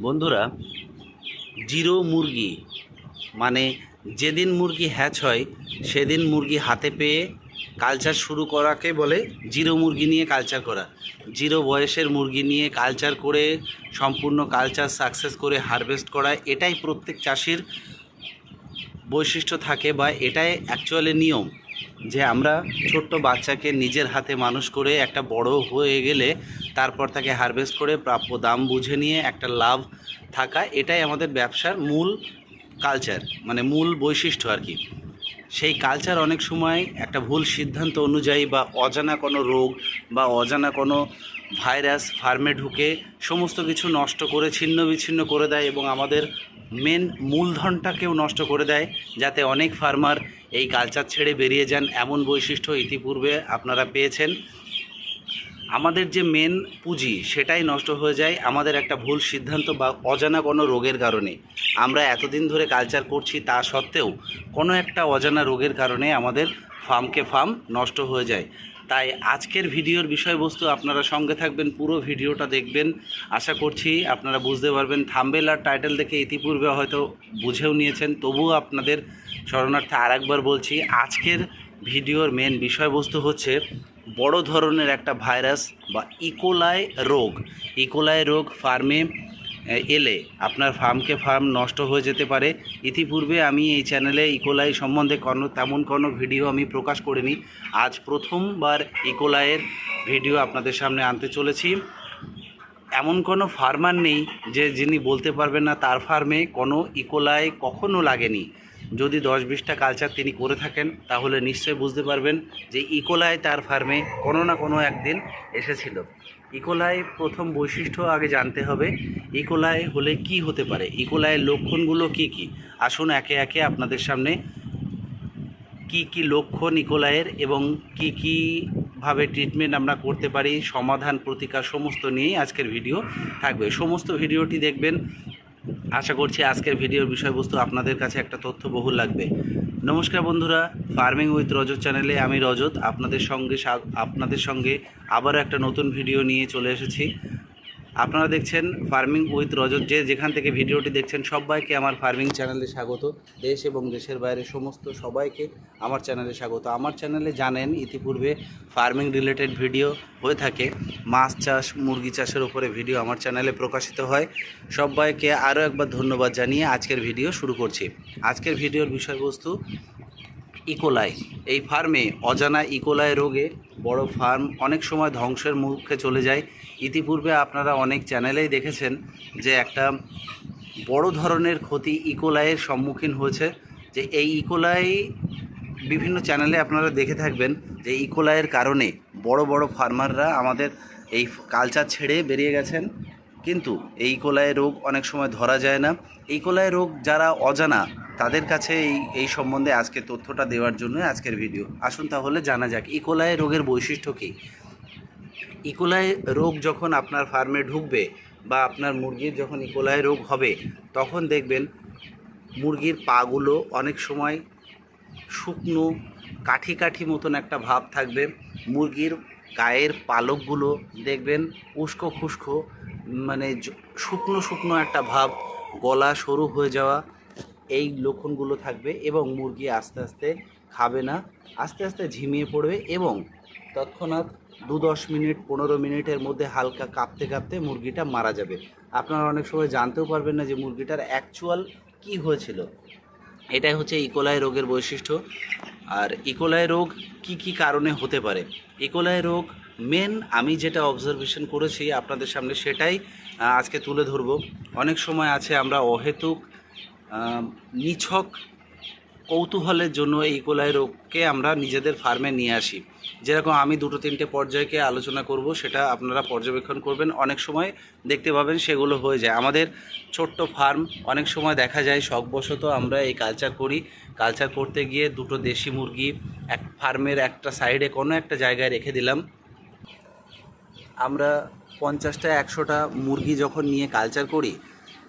বন্ধুরা, জিরো মুরগি মানে যেদিন মুরগি হ্যাচ হয়, সেদিন মুরগি হাতে পেয়ে কালচার শুরু করাকে বলে জিরো মুরগি নিয়ে কালচার করা। জিরো বয়সের মুরগি নিয়ে কালচার করে, সম্পূর্ণ কালচার সাকসেস করে হারভেস্ট করা, এটাই প্রত্যেক চাষির বৈশিষ্ট্য থাকে বা এটাই অ্যাকচুয়ালি নিয়ম। যে আমরা ছোট্ট বাচ্চাকে নিজের হাতে মানুষ করে একটা বড় হয়ে গেলে তারপর তাকে হারভেস্ট করে প্রাপ্য দাম বুঝে নিয়ে একটা লাভ থাকা, এটাই আমাদের ব্যবসার মূল কালচার মানে মূল বৈশিষ্ট্য আর কি। সেই কালচার অনেক সময় একটা ভুল সিদ্ধান্ত অনুযায়ী বা অজানা কোনো রোগ বা অজানা কোনো ভাইরাস ফার্মে ঢুকে সমস্ত কিছু নষ্ট করে, ছিন্ন বিচ্ছিন্ন করে দেয় এবং আমাদের মেন মূলধনটাকেও নষ্ট করে দেয়, যাতে অনেক ফার্মার এই কালচার ছেড়ে বেরিয়ে যান। এমন বৈশিষ্ট্য ইতিপূর্বে আপনারা পেয়েছেন। আমাদের যে মেন পুঁজি, সেটাই নষ্ট হয়ে যায়। আমাদের একটা ভুল সিদ্ধান্ত বা অজানা কোনো রোগের কারণে। আমরা এতদিন ধরে কালচার করছি তা সত্ত্বেও কোনো একটা অজানা রোগের কারণে আমাদের ফার্মকে ফার্ম নষ্ট হয়ে যায়। তাই আজকের ভিডিওর বিষয়বস্তু আপনারা সঙ্গে থাকবেন, পুরো ভিডিওটা দেখবেন। আশা করছি আপনারা বুঝতে পারবেন, থাম্বেল আর টাইটেল দেখে ইতিপূর্বে হয়তো বুঝেও নিয়েছেন, তবুও আপনাদের শরণার্থে আরেকবার বলছি, আজকের ভিডিওর মেন বিষয়বস্তু হচ্ছে বড় ধরনের একটা ভাইরাস বা ইকোলাই রোগ। ইকোলাই রোগ ফার্মে এলে আপনার ফার্মকে ফার্ম নষ্ট হয়ে যেতে পারে। ইতিপূর্বে আমি এই চ্যানেলে ইকোলাই সম্বন্ধে কোনো, তেমন কোনো ভিডিও আমি প্রকাশ করিনি। আজ প্রথমবার ইকোলাইয়ের ভিডিও আপনাদের সামনে আনতে চলেছি। এমন কোনো ফার্মার নেই যে যিনি বলতে পারবেন না তার ফার্মে কোনো ইকোলাই কখনো লাগেনি। যদি দশ বিশটা কালচার তিনি করে থাকেন, তাহলে নিশ্চয়ই বুঝতে পারবেন যে ইকোলাই তার ফার্মে কোনো না কোনো একদিন এসেছিল। ইকোলাই প্রথম বৈশিষ্ট্য আগে জানতে হবে ইকোলাই হলে কি হতে পারে? ইকোলাইয়ের লক্ষণগুলো কি কি? আসুন একে একে আপনাদের সামনে কি কি লক্ষণ ইকোলাইয়ের এবং কি কি ভাবে ট্রিটমেন্ট আমরা করতে পারি, সমাধান, প্রতিকার সমস্ত নিয়েই আজকের ভিডিও থাকবে। সমস্ত ভিডিওটি দেখবেন। আশা করছি আজকের ভিডিওর বিষয়বস্তু আপনাদের কাছে একটা তথ্যবহুল লাগবে। নমস্কার বন্ধুরা ফার্মিং উইথ রজত চ্যানেলে আমি রজত, আপনাদের সঙ্গে আপনাদের সঙ্গে আবারও একটা নতুন ভিডিও নিয়ে চলে এসেছি। আপনারা দেখছেন ফার্মিং উইথ রজত যে যেখান থেকে ভিডিওটি দেখছেন সবাইকে আমার ফার্মিং চ্যানেলে স্বাগত। দেশ এবং দেশের বাইরে সমস্ত সবাইকে আমার চ্যানেলে স্বাগত। আমার চ্যানেলে জানেন, ইতিপূর্বে ফার্মিং রিলেটেড ভিডিও হয়ে থাকে। মাছ চাষ, মুরগি চাষের উপরে ভিডিও আমার চ্যানেলে প্রকাশিত হয়। সবাইকে আরও একবার ধন্যবাদ জানিয়ে আজকের ভিডিও শুরু করছি। আজকের ভিডিওর বিষয়বস্তু ইকোলাই। এই ফার্মে অজানা ইকোলাই রোগে বড় ফার্ম অনেক সময় ধ্বংসের মুখে চলে যায়। ইতিপূর্বে আপনারা অনেক চ্যানেলেই দেখেছেন যে একটা বড় ধরনের ক্ষতি ইকোলাইয়ের সম্মুখীন হয়েছে। যে এই ইকোলাই বিভিন্ন চ্যানেলে আপনারা দেখে থাকবেন যে ইকোলাইয়ের কারণে বড় বড় ফার্মাররা আমাদের এই কালচার ছেড়ে বেরিয়ে গেছেন। কিন্তু এই কোলাই রোগ অনেক সময় ধরা যায় না। এই কোলাই রোগ যারা অজানা তাদের কাছে এই এই সম্বন্ধে আজকে তথ্যটা দেওয়ার জন্য আজকের ভিডিও আসুন তাহলে জানা যাক ইকোলাই রোগের বৈশিষ্ট্য কী? ইকোলাই রোগ যখন আপনার ফার্মে ঢুকবে বা আপনার মুরগির যখন ইকোলাই রোগ হবে, তখন দেখবেন মুরগির পাগুলো অনেক সময় শুকনো, কাঠি কাঠি মতন একটা ভাব থাকবে। মুরগির গায়ের পালকগুলো দেখবেন উস্কো খুস্কো মানে শুকনো শুকনো একটা ভাব, গলা সরু হয়ে যাওয়া এই লক্ষণগুলো থাকবে এবং মুরগি আস্তে আস্তে খাবে না, আস্তে আস্তে ঝিমিয়ে পড়বে এবং তৎক্ষণাৎ দু দশ মিনিট, পনেরো মিনিটের মধ্যে হালকা কাঁপতে কাঁপতে মুরগিটা মারা যাবে। আপনারা অনেক সময় জানতেও পারবেন না যে মুরগিটার অ্যাকচুয়াল কী হয়েছিল। এটাই হচ্ছে ইকোলাই রোগের বৈশিষ্ট্য। আর ইকোলাই রোগ কি কি কারণে হতে পারে? ইকোলাই রোগ মেন আমি যেটা অবজারভেশন করেছি আপনাদের সামনে সেটাই আজকে তুলে ধরব। অনেক সময় আছে আমরা অহেতুক নিছক কৌতূহলের জন্য এই ইকোলাই রোগকে আমরা নিজেদের ফার্মে নিয়ে আসি। যেরকম আমি দুটো তিনটে পর্যায়কে আলোচনা করব, সেটা আপনারা পর্যবেক্ষণ করবেন। অনেক সময় দেখতে পাবেন সেগুলো হয়ে যায়। আমাদের ছোট্ট ফার্ম, অনেক সময় দেখা যায় শখবশত আমরা এই কালচার করি। কালচার করতে গিয়ে দুটো দেশি মুরগি এক ফার্মের একটা সাইডে কোনো একটা জায়গায় রেখে দিলাম। আমরা পঞ্চাশটা, একশোটা মুরগি যখন নিয়ে কালচার করি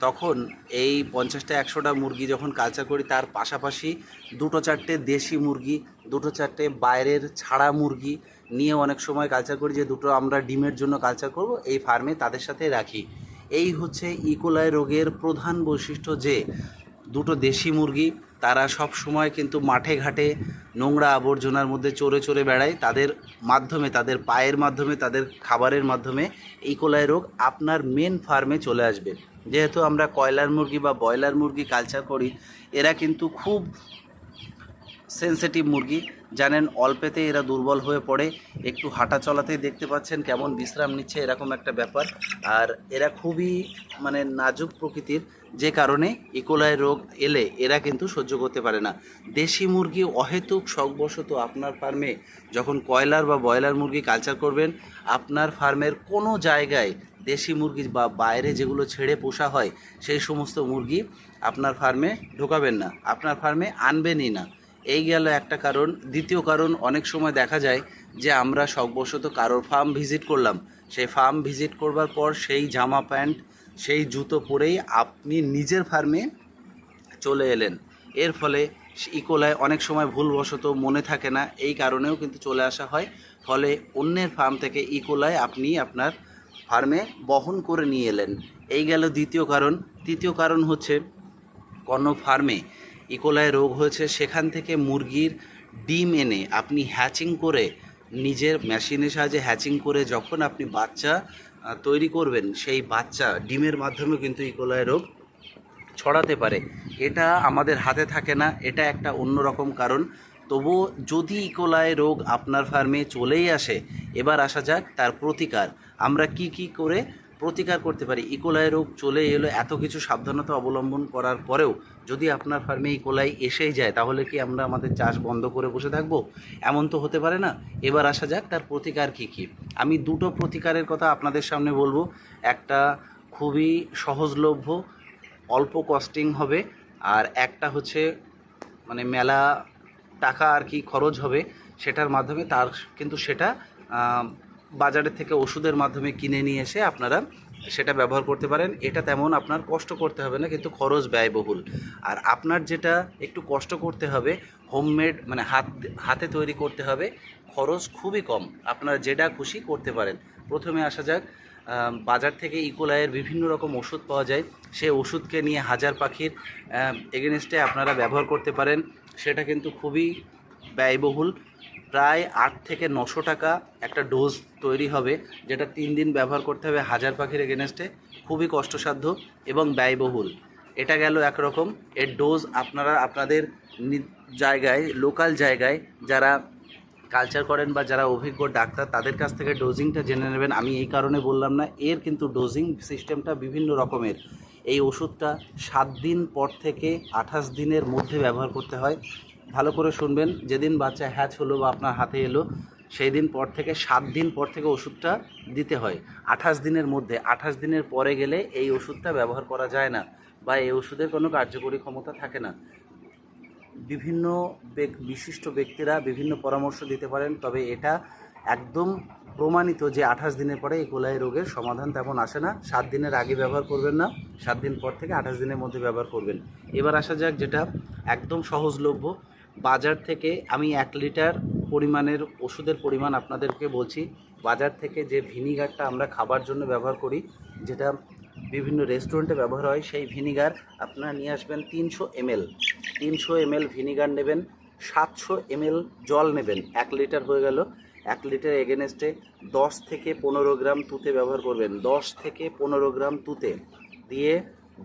তখন এই পঞ্চাশটা একশোটা মুরগি যখন কালচার করি, তার পাশাপাশি দুটো চারটে দেশি মুরগি, দুটো চারটে বাইরের ছাড়া মুরগি নিয়ে অনেক সময় কালচার করি যে দুটো আমরা ডিমের জন্য কালচার করব, এই ফার্মে তাদের সাথে রাখি। এই হচ্ছে ইকোলাই রোগের প্রধান বৈশিষ্ট্য যে দুটো দেশি মুরগি, তারা সব সময় কিন্তু মাঠে ঘাটে নোংরা আবর্জনার মধ্যে চড়ে চড়ে বেড়ায়। তাদের মাধ্যমে, তাদের পায়ের মাধ্যমে, তাদের খাবারের মাধ্যমে ইকোলাই রোগ আপনার মেন ফার্মে চলে আসবে। যেহেতু আমরা কয়লার মুরগি বা ব্রয়লার মুরগি কালচার করি, এরা কিন্তু খুব সেনসিটিভ মুরগি। জানেন অল্পেতে এরা দুর্বল হয়ে পড়ে। একটু হাঁটা চলাতেই দেখতে পাচ্ছেন কেমন বিশ্রাম নিচ্ছে এরকম একটা ব্যাপার। আর এরা খুবই মানে নাজুক প্রকৃতির, যে কারণে ইকোলাই রোগ এলে এরা কিন্তু সহ্য করতে পারে না। দেশি মুরগি অহেতুক শখবশত আপনার ফার্মে যখন কয়লার বা ব্রয়লার মুরগি কালচার করবেন, আপনার ফার্মের কোনো জায়গায় দেশি মুরগি বা বাইরে যেগুলো ছেড়ে পোষা হয়, সেই সমস্ত মুরগি আপনার ফার্মে ঢোকাবেন না, আপনার ফার্মে আনবেনই না। এই গেল একটা কারণ। দ্বিতীয় কারণ, অনেক সময় দেখা যায় যে আমরা শখবশত কারোর ফার্ম ভিজিট করলাম। সেই ফার্ম ভিজিট করবার পর সেই জামা প্যান্ট, সেই জুতো পরেই আপনি নিজের ফার্মে চলে এলেন। এর ফলে ইকোলায় অনেক সময় ভুলবশত মনে থাকে না। এই কারণেও কিন্তু চলে আসা হয়। ফলে অন্যের ফার্ম থেকে ইকোলায় আপনি আপনার ফার্মে বহন করে নিয়ে এলেন। এই গেল দ্বিতীয় কারণ। তৃতীয় কারণ হচ্ছে কোনো ফার্মে ইকোলায় রোগ হয়েছে। সেখান থেকে মুরগির ডিম এনে আপনি হ্যাচিং করে নিজের মেশিনের সাহায্যে হ্যাচিং করে যখন আপনি বাচ্চা তৈরি করবেন, সেই বাচ্চা ডিমের মাধ্যমে কিন্তু ইকোলায় রোগ ছড়াতে পারে। এটা আমাদের হাতে থাকে না। এটা একটা অন্যরকম কারণ। তবুও যদি ইকোলায় রোগ আপনার ফার্মে চলেই আসে, এবার আসা যাক তার প্রতিকার। আমরা কি কি করে প্রতিকার করতে পারি? ইকোলাই রোগ চলে এলো, এত কিছু সাবধানতা অবলম্বন করার পরেও যদি আপনার ফার্মে ইকোলাই এসেই যায়, তাহলে কি আমরা আমাদের চাষ বন্ধ করে বসে থাকব? এমন তো হতে পারে না। এবার আসা যাক তার প্রতিকার কি কি। আমি দুটো প্রতিকারের কথা আপনাদের সামনে বলব। একটা খুবই সহজলভ্য, অল্প কস্টিং হবে, আর একটা হচ্ছে মানে মেলা টাকা আর কি খরচ হবে সেটার মাধ্যমে তার কিন্তু সেটা বাজারের থেকে ওষুধের মাধ্যমে কিনে নিয়ে এসে আপনারা সেটা ব্যবহার করতে পারেন। এটা তেমন আপনার কষ্ট করতে হবে না, কিন্তু খরচ ব্যয়বহুল। আর আপনার যেটা একটু কষ্ট করতে হবে হোমমেড মানে হাত, হাতে তৈরি করতে হবে, খরচ খুবই কম। আপনারা যেটা খুশি করতে পারেন। প্রথমে আসা যাক বাজার থেকে ইকোলাইয়ের বিভিন্ন রকম ওষুধ পাওয়া যায়। সেই ওষুধকে নিয়ে হাজার পাখির এগেনস্টে আপনারা ব্যবহার করতে পারেন। সেটা কিন্তু খুবই ব্যয়বহুল। প্রায় আট থেকে নশো টাকা একটা ডোজ তৈরি হবে, যেটা তিন দিন ব্যবহার করতে হবে হাজার পাখির এগেনস্টে খুবই কষ্টসাধ্য এবং ব্যয়বহুল। এটা গেল একরকম। এর ডোজ আপনারা আপনাদের জায়গায় লোকাল জায়গায় যারা কালচার করেন বা যারা অভিজ্ঞ ডাক্তার, তাদের কাছ থেকে ডোজিংটা জেনে নেবেন। আমি এই কারণে বললাম না, এর কিন্তু ডোজিং সিস্টেমটা বিভিন্ন রকমের। এই ওষুধটা সাত দিন পর থেকে আঠাশ দিনের মধ্যে ব্যবহার করতে হয়। ভালো করে শুনবেন, যেদিন বাচ্চা হ্যাচ হলো বা আপনার হাতে এলো, সেই দিন পর থেকে সাত দিন পর থেকে ওষুধটা দিতে হয়। আঠাশ দিনের মধ্যে, আঠাশ দিনের পরে গেলে এই ওষুধটা ব্যবহার করা যায় না বা এই ওষুধের কোনো কার্যকরী ক্ষমতা থাকে না। বিভিন্ন বিশিষ্ট ব্যক্তিরা বিভিন্ন পরামর্শ দিতে পারেন, তবে এটা একদম প্রমাণিত যে আঠাশ দিনের পরে ইকোলাই রোগের সমাধান তেমন আসে না। সাত দিনের আগে ব্যবহার করবেন না, সাত দিন পর থেকে আঠাশ দিনের মধ্যে ব্যবহার করবেন। এবার আসা যাক যেটা একদম সহজলভ্য। বাজার থেকে আমি এক লিটার পরিমাণের ওষুধের পরিমাণ আপনাদেরকে বলছি। বাজার থেকে যে ভিনিগারটা আমরা খাবার জন্য ব্যবহার করি, যেটা বিভিন্ন রেস্টুরেন্টে ব্যবহার হয়, সেই ভিনিগার আপনারা নিয়ে আসবেন তিনশো এমএল তিনশো এমএল ভিনিগার নেবেন, সাতশো এমএল জল নেবেন, এক লিটার হয়ে গেল। এক লিটার এগেনস্টে দশ থেকে পনেরো গ্রাম তুতে ব্যবহার করবেন। দশ থেকে পনেরো গ্রাম তুতে দিয়ে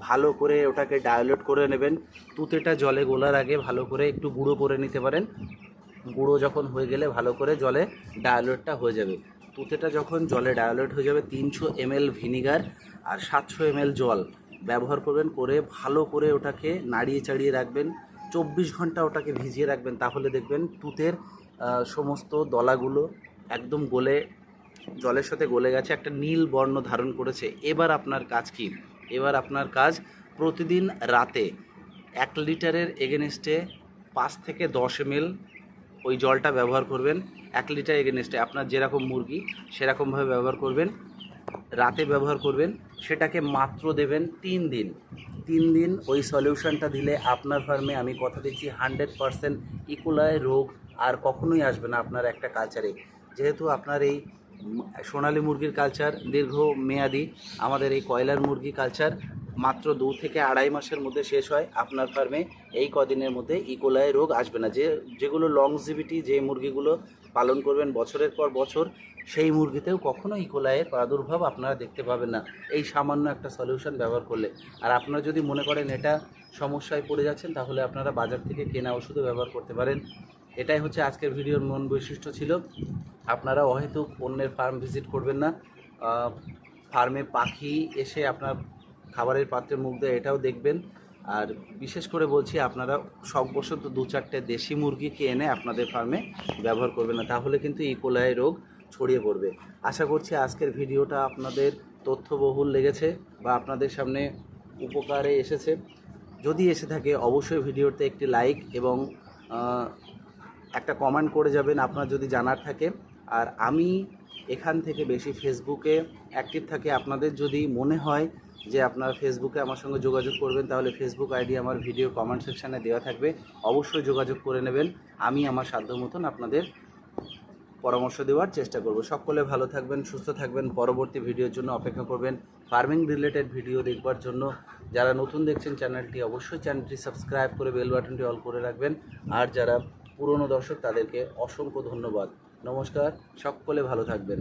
ভালো করে ওটাকে ডায়োলেট করে নেবেন। তুতেটা জলে গোলার আগে ভালো করে একটু গুঁড়ো করে নিতে পারেন। গুঁড়ো যখন হয়ে গেলে ভালো করে জলে ডায়োলেটটা হয়ে যাবে। তুতেটা যখন জলে ডায়োলেট হয়ে যাবে তিনশো এমএল ভিনিগার আর সাতশো এমএল জল ব্যবহার করবেন করে ভালো করে ওটাকে নাড়িয়ে চাড়িয়ে রাখবেন। চব্বিশ ঘণ্টা ওটাকে ভিজিয়ে রাখবেন। তাহলে দেখবেন তুতের সমস্ত দলাগুলো একদম গলে, জলের সাথে গলে গেছে। একটা নীল বর্ণ ধারণ করেছে। এবার আপনার কাজ কি? এবার আপনার কাজ প্রতিদিন রাতে এক লিটারের এগেনস্টে পাঁচ থেকে দশ এমএল ওই জলটা ব্যবহার করবেন এক লিটার এগেনস্টে আপনার যেরকম মুরগি, সেরকমভাবে ব্যবহার করবেন। রাতে ব্যবহার করবেন। সেটাকে মাত্র দেবেন তিন দিন। তিন দিন ওই সলিউশনটা দিলে আপনার ফার্মে আমি কথা দিচ্ছি হান্ড্রেড পারসেন্ট ইকুলায় রোগ আর কখনোই আসবে না আপনার একটা কালচারে যেহেতু আপনার এই সোনালী মুরগির কালচার দীর্ঘ মেয়াদি, আমাদের এই কয়লার মুরগি কালচার মাত্র দু থেকে আড়াই মাসের মধ্যে শেষ হয়। আপনার ফার্মে এই কদিনের মধ্যে ইকোলাই রোগ আসবে না। যে, যেগুলো লংজিভিটি যে মুরগিগুলো পালন করবেন বছরের পর বছর, সেই মুরগিতেও কখনো ইকোলাইয়ের প্রাদুর্ভাব আপনারা দেখতে পাবেন না। এই সামান্য একটা সলিউশন ব্যবহার করলে। আর আপনারা যদি মনে করেন এটা সমস্যায় পড়ে যাচ্ছেন, তাহলে আপনারা বাজার থেকে কেনা ওষুধও ব্যবহার করতে পারেন। এটাই হচ্ছে আজকের ভিডিওর মন বৈশিষ্ট্য ছিল। আপনারা অহেতুক অন্যের ফার্ম ভিজিট করবেন না। ফার্মে পাখি এসে আপনার খাবারের পাত্রে মুখ দেয়, এটাও দেখবেন। আর বিশেষ করে বলছি, আপনারা শখবশত দু চারটে দেশি মুরগিকে এনে আপনাদের ফার্মে ব্যবহার করবেন না, তাহলে কিন্তু ইকোলাই রোগ ছড়িয়ে পড়বে। আশা করছি আজকের ভিডিওটা আপনাদের তথ্যবহুল লেগেছে বা আপনাদের সামনে উপকারে এসেছে। যদি এসে থাকে, অবশ্যই ভিডিওতে একটি লাইক এবং একটা কমেন্ট করে যাবেন, আপনার যদি জানার থাকে। আর আমি এখান থেকে বেশি ফেসবুকে অ্যাক্টিভ থাকে, আপনাদের যদি মনে হয় যে আপনারা ফেসবুকে আমার সঙ্গে যোগাযোগ করবেন, তাহলে ফেসবুক আইডি আমার ভিডিও কমেন্ট সেকশানে দেওয়া থাকবে। অবশ্যই যোগাযোগ করে নেবেন। আমি আমার সাধ্য মতন আপনাদের পরামর্শ দেওয়ার চেষ্টা করব। সকলে ভালো থাকবেন, সুস্থ থাকবেন। পরবর্তী ভিডিওর জন্য অপেক্ষা করবেন। ফার্মিং রিলেটেড ভিডিও দেখবার জন্য। যারা নতুন দেখছেন চ্যানেলটি অবশ্যই চ্যানেলটি সাবস্ক্রাইব করে বেল বাটনটি অল করে রাখবেন। আর যারা পুরনো দর্শক, তাদেরকে অসংখ্য ধন্যবাদ। নমস্কার, সকলে ভালো থাকবেন।